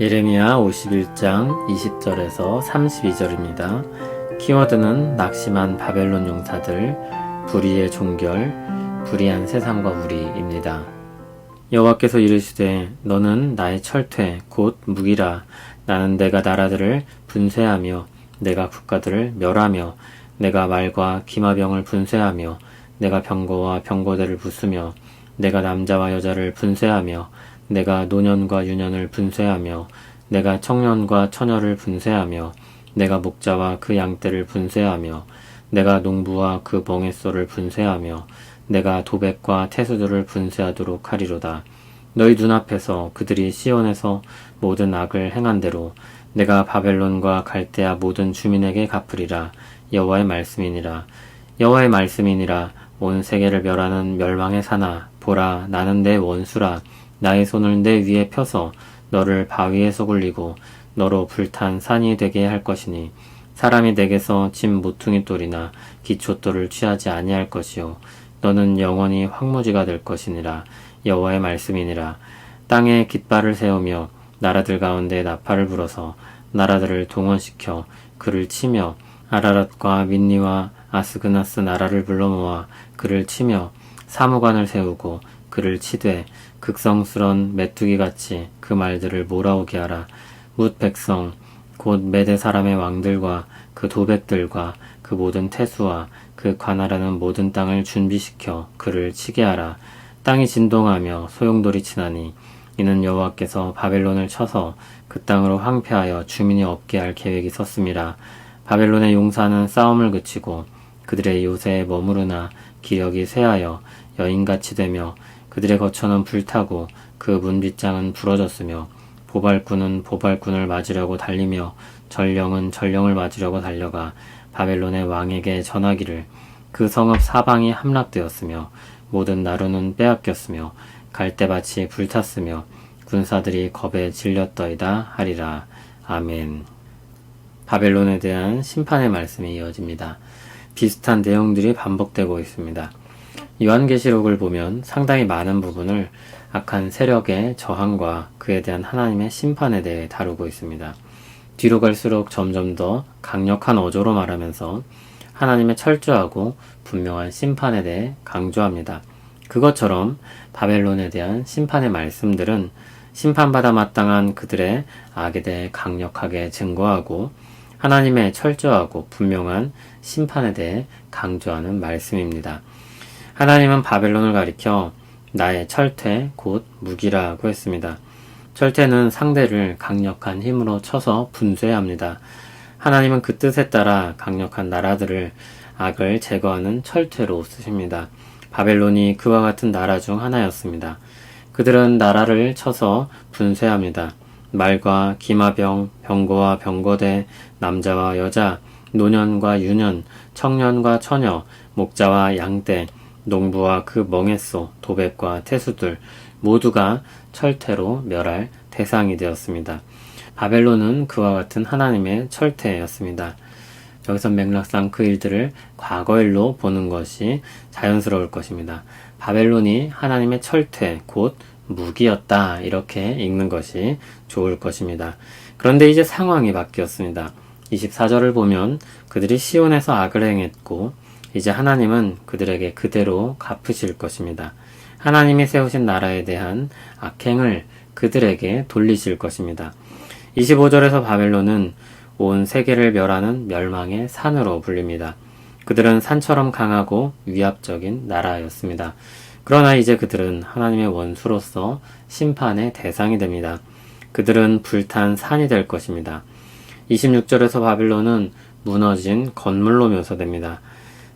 예레미야 51장 20절에서 32절입니다. 키워드는 낙심한 바벨론 용사들, 불의의 종결, 불의한 세상과 우리입니다. 여호와께서 이르시되 너는 나의 철퇴 곧 무기라 나는 내가 나라들을 분쇄하며 내가 국가들을 멸하며 내가 말과 기마병을 분쇄하며 내가 병거와 병거대를 부수며 내가 남자와 여자를 분쇄하며 내가 노년과 유년을 분쇄하며 내가 청년과 처녀를 분쇄하며 내가 목자와 그 양떼를 분쇄하며 내가 농부와 그 멍에소를 분쇄하며 내가 도백과 태수들을 분쇄하도록 하리로다. 너희 눈앞에서 그들이 시온에서 모든 악을 행한 대로 내가 바벨론과 갈대아 모든 주민에게 갚으리라. 여호와의 말씀이니라. 여호와의 말씀이니라. 온 세계를 멸하는 멸망의 사나 보라. 나는 내 원수라 나의 손을 내 위에 펴서 너를 바위에 쏘굴리고 너로 불탄 산이 되게 할 것이니 사람이 내게서 진 모퉁이 돌이나 기초돌을 취하지 아니할 것이요. 너는 영원히 황무지가 될 것이니라. 여호와의 말씀이니라. 땅에 깃발을 세우며 나라들 가운데 나팔을 불어서 나라들을 동원시켜 그를 치며 아라랏과 민니와 아스그나스 나라를 불러 모아 그를 치며 사무관을 세우고 그를 치되 극성스런 메뚜기 같이 그 말들을 몰아오게 하라 뭇 백성 곧 메대 사람의 왕들과 그 도백들과 그 모든 태수와 그 관할하는 모든 땅을 준비시켜 그를 치게 하라 땅이 진동하며 소용돌이 치나니 이는 여호와께서 바벨론을 쳐서 그 땅으로 황폐하여 주민이 없게 할 계획이 섰습니다. 바벨론의 용사는 싸움을 그치고 그들의 요새에 머무르나 기력이 쇠하여 여인같이 되며 그들의 거처는 불타고 그 문빗장은 부러졌으며 보발꾼은 보발꾼을 맞으려고 달리며 전령은 전령을 맞으려고 달려가 바벨론의 왕에게 전하기를 그 성읍 사방이 함락되었으며 모든 나루는 빼앗겼으며 갈대밭이 불탔으며 군사들이 겁에 질렸더이다 하리라. 아멘. 바벨론에 대한 심판의 말씀이 이어집니다. 비슷한 내용들이 반복되고 있습니다. 요한계시록을 보면 상당히 많은 부분을 악한 세력의 저항과 그에 대한 하나님의 심판에 대해 다루고 있습니다. 뒤로 갈수록 점점 더 강력한 어조로 말하면서 하나님의 철저하고 분명한 심판에 대해 강조합니다. 그것처럼 바벨론에 대한 심판의 말씀들은 심판받아 마땅한 그들의 악에 대해 강력하게 증거하고 하나님의 철저하고 분명한 심판에 대해 강조하는 말씀입니다. 하나님은 바벨론을 가리켜 나의 철퇴 곧 무기라고 했습니다. 철퇴는 상대를 강력한 힘으로 쳐서 분쇄합니다. 하나님은 그 뜻에 따라 강력한 나라들을 악을 제거하는 철퇴로 쓰십니다. 바벨론이 그와 같은 나라 중 하나였습니다. 그들은 나라를 쳐서 분쇄합니다. 말과 기마병, 병거와 병거대, 남자와 여자, 노년과 유년, 청년과 처녀, 목자와 양떼, 농부와 그 멍에소, 도백과 태수들 모두가 철퇴로 멸할 대상이 되었습니다. 바벨론은 그와 같은 하나님의 철퇴였습니다. 여기서 맥락상 그 일들을 과거일로 보는 것이 자연스러울 것입니다. 바벨론이 하나님의 철퇴, 곧 무기였다. 이렇게 읽는 것이 좋을 것입니다. 그런데 이제 상황이 바뀌었습니다. 24절을 보면 그들이 시온에서 악을 행했고 이제 하나님은 그들에게 그대로 갚으실 것입니다. 하나님이 세우신 나라에 대한 악행을 그들에게 돌리실 것입니다. 25절에서 바벨론은 온 세계를 멸하는 멸망의 산으로 불립니다. 그들은 산처럼 강하고 위압적인 나라였습니다. 그러나 이제 그들은 하나님의 원수로서 심판의 대상이 됩니다. 그들은 불탄 산이 될 것입니다. 26절에서 바빌론은 무너진 건물로 묘사됩니다.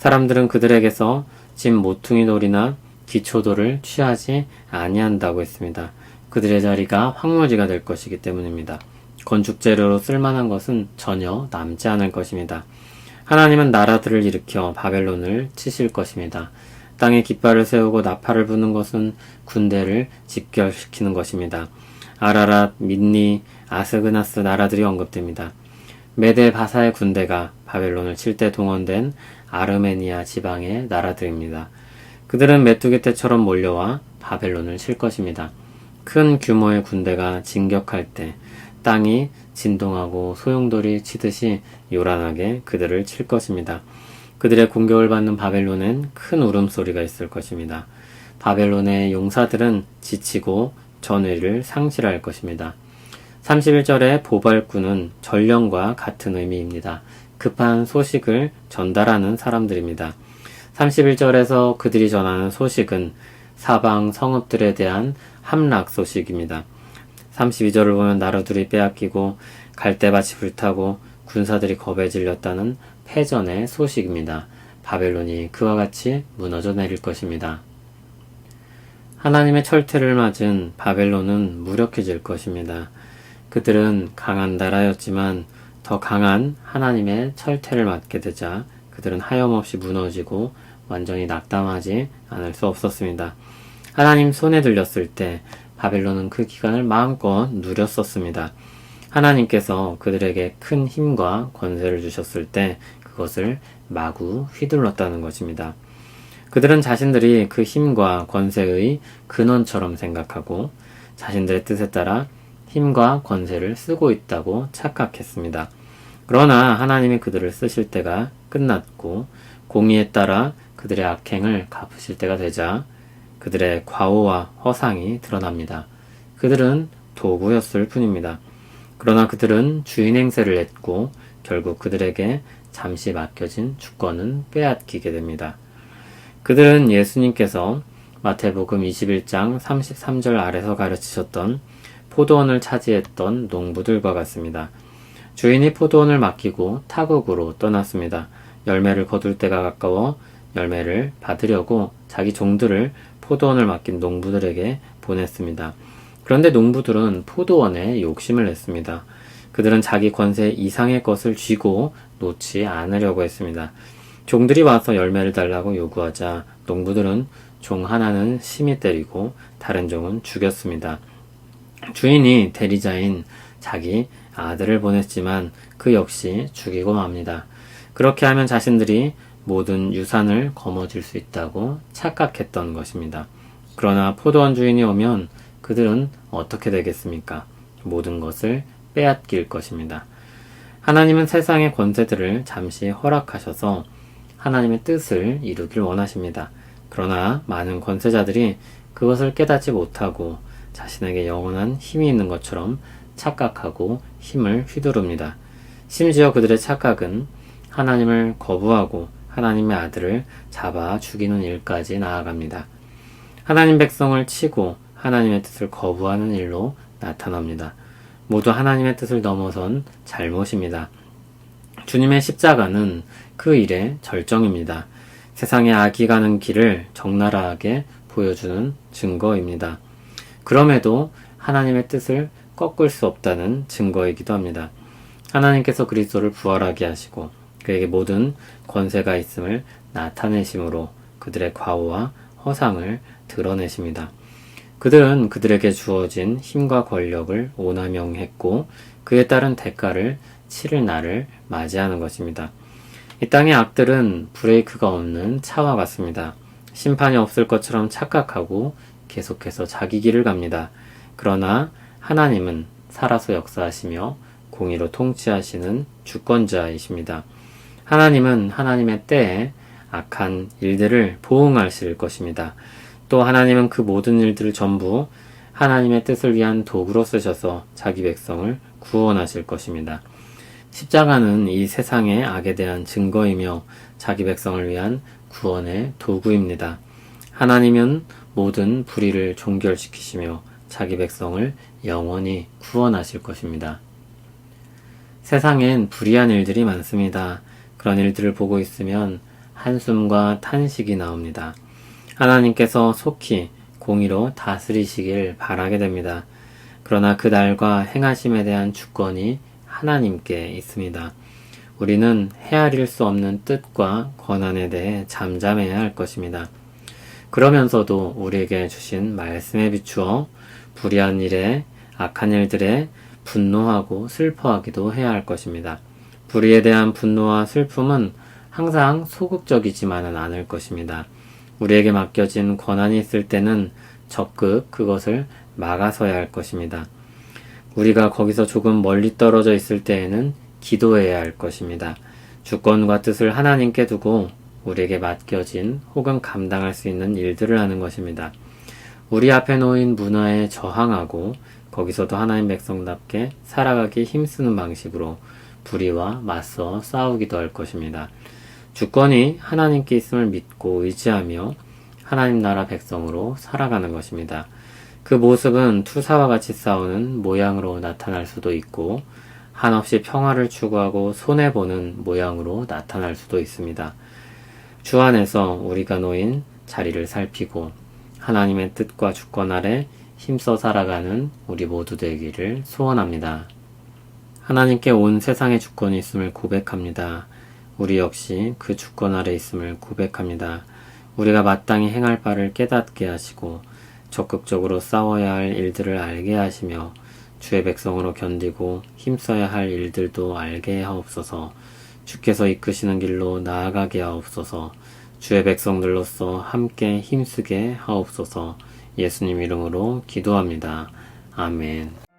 사람들은 그들에게서 진 모퉁이 돌이나 기초돌을 취하지 아니한다고 했습니다. 그들의 자리가 황무지가 될 것이기 때문입니다. 건축 재료로 쓸만한 것은 전혀 남지 않을 것입니다. 하나님은 나라들을 일으켜 바벨론을 치실 것입니다. 땅에 깃발을 세우고 나팔을 부는 것은 군대를 집결시키는 것입니다. 아라랏, 민니, 아스그나스 나라들이 언급됩니다. 메데 바사의 군대가 바벨론을 칠 때 동원된 아르메니아 지방의 나라들입니다. 그들은 메뚜기 떼처럼 몰려와 바벨론을 칠 것입니다. 큰 규모의 군대가 진격할 때 땅이 진동하고 소용돌이 치듯이 요란하게 그들을 칠 것입니다. 그들의 공격을 받는 바벨론엔 큰 울음소리가 있을 것입니다. 바벨론의 용사들은 지치고 전의를 상실할 것입니다. 31절의 보발꾼은 전령과 같은 의미입니다. 급한 소식을 전달하는 사람들입니다. 31절에서 그들이 전하는 소식은 사방 성읍들에 대한 함락 소식입니다. 32절을 보면 나라들이 빼앗기고 갈대밭이 불타고 군사들이 겁에 질렸다는 패전의 소식입니다. 바벨론이 그와 같이 무너져 내릴 것입니다. 하나님의 철퇴를 맞은 바벨론은 무력해질 것입니다. 그들은 강한 나라였지만 더 강한 하나님의 철퇴를 맞게 되자 그들은 하염없이 무너지고 완전히 낙담하지 않을 수 없었습니다. 하나님 손에 들렸을 때 바벨론은 그 기간을 마음껏 누렸었습니다. 하나님께서 그들에게 큰 힘과 권세를 주셨을 때 그것을 마구 휘둘렀다는 것입니다. 그들은 자신들이 그 힘과 권세의 근원처럼 생각하고 자신들의 뜻에 따라 힘과 권세를 쓰고 있다고 착각했습니다. 그러나 하나님이 그들을 쓰실 때가 끝났고 공의에 따라 그들의 악행을 갚으실 때가 되자 그들의 과오와 허상이 드러납니다. 그들은 도구였을 뿐입니다. 그러나 그들은 주인 행세를 했고 결국 그들에게 잠시 맡겨진 주권은 빼앗기게 됩니다. 그들은 예수님께서 마태복음 21장 33절 아래서 가르치셨던 포도원을 차지했던 농부들과 같습니다. 주인이 포도원을 맡기고 타국으로 떠났습니다. 열매를 거둘 때가 가까워 열매를 받으려고 자기 종들을 포도원을 맡긴 농부들에게 보냈습니다. 그런데 농부들은 포도원에 욕심을 냈습니다. 그들은 자기 권세 이상의 것을 쥐고 놓지 않으려고 했습니다. 종들이 와서 열매를 달라고 요구하자 농부들은 종 하나는 심히 때리고 다른 종은 죽였습니다. 주인이 대리자인 자기 아들을 보냈지만 그 역시 죽이고 맙니다. 그렇게 하면 자신들이 모든 유산을 거머쥘 수 있다고 착각했던 것입니다. 그러나 포도원 주인이 오면 그들은 어떻게 되겠습니까? 모든 것을 빼앗길 것입니다. 하나님은 세상의 권세들을 잠시 허락하셔서 하나님의 뜻을 이루길 원하십니다. 그러나 많은 권세자들이 그것을 깨닫지 못하고 자신에게 영원한 힘이 있는 것처럼 착각하고 힘을 휘두릅니다. 심지어 그들의 착각은 하나님을 거부하고 하나님의 아들을 잡아 죽이는 일까지 나아갑니다. 하나님 백성을 치고 하나님의 뜻을 거부하는 일로 나타납니다. 모두 하나님의 뜻을 넘어선 잘못입니다. 주님의 십자가는 그 일의 절정입니다. 세상의 악이 가는 길을 적나라하게 보여주는 증거입니다. 그럼에도 하나님의 뜻을 꺾을 수 없다는 증거이기도 합니다. 하나님께서 그리스도를 부활하게 하시고 그에게 모든 권세가 있음을 나타내심으로 그들의 과오와 허상을 드러내십니다. 그들은 그들에게 주어진 힘과 권력을 오남용했고 그에 따른 대가를 치를 날을 맞이하는 것입니다. 이 땅의 악들은 브레이크가 없는 차와 같습니다. 심판이 없을 것처럼 착각하고 계속해서 자기 길을 갑니다. 그러나 하나님은 살아서 역사하시며 공의로 통치하시는 주권자이십니다. 하나님은 하나님의 때에 악한 일들을 보응하실 것입니다. 또 하나님은 그 모든 일들을 전부 하나님의 뜻을 위한 도구로 쓰셔서 자기 백성을 구원하실 것입니다. 십자가는 이 세상의 악에 대한 증거이며 자기 백성을 위한 구원의 도구입니다. 하나님은 모든 불의를 종결시키시며 자기 백성을 영원히 구원하실 것입니다. 세상엔 불의한 일들이 많습니다. 그런 일들을 보고 있으면 한숨과 탄식이 나옵니다. 하나님께서 속히 공의로 다스리시길 바라게 됩니다. 그러나 그 날과 행하심에 대한 주권이 하나님께 있습니다. 우리는 헤아릴 수 없는 뜻과 권한에 대해 잠잠해야 할 것입니다. 그러면서도 우리에게 주신 말씀에 비추어 불의한 일에 악한 일들에 분노하고 슬퍼하기도 해야 할 것입니다. 불의에 대한 분노와 슬픔은 항상 소극적이지만은 않을 것입니다. 우리에게 맡겨진 권한이 있을 때는 적극 그것을 막아서야 할 것입니다. 우리가 거기서 조금 멀리 떨어져 있을 때에는 기도해야 할 것입니다. 주권과 뜻을 하나님께 두고 우리에게 맡겨진 혹은 감당할 수 있는 일들을 하는 것입니다. 우리 앞에 놓인 문화에 저항하고 거기서도 하나님 백성답게 살아가기 힘쓰는 방식으로 불의와 맞서 싸우기도 할 것입니다. 주권이 하나님께 있음을 믿고 의지하며 하나님 나라 백성으로 살아가는 것입니다. 그 모습은 투사와 같이 싸우는 모양으로 나타날 수도 있고 한없이 평화를 추구하고 손해보는 모양으로 나타날 수도 있습니다. 주 안에서 우리가 놓인 자리를 살피고 하나님의 뜻과 주권 아래 힘써 살아가는 우리 모두 되기를 소원합니다. 하나님께 온 세상의 주권이 있음을 고백합니다. 우리 역시 그 주권 아래 있음을 고백합니다. 우리가 마땅히 행할 바를 깨닫게 하시고 적극적으로 싸워야 할 일들을 알게 하시며 주의 백성으로 견디고 힘써야 할 일들도 알게 하옵소서 주께서 이끄시는 길로 나아가게 하옵소서 주의 백성들로서 함께 힘쓰게 하옵소서 예수님 이름으로 기도합니다. 아멘.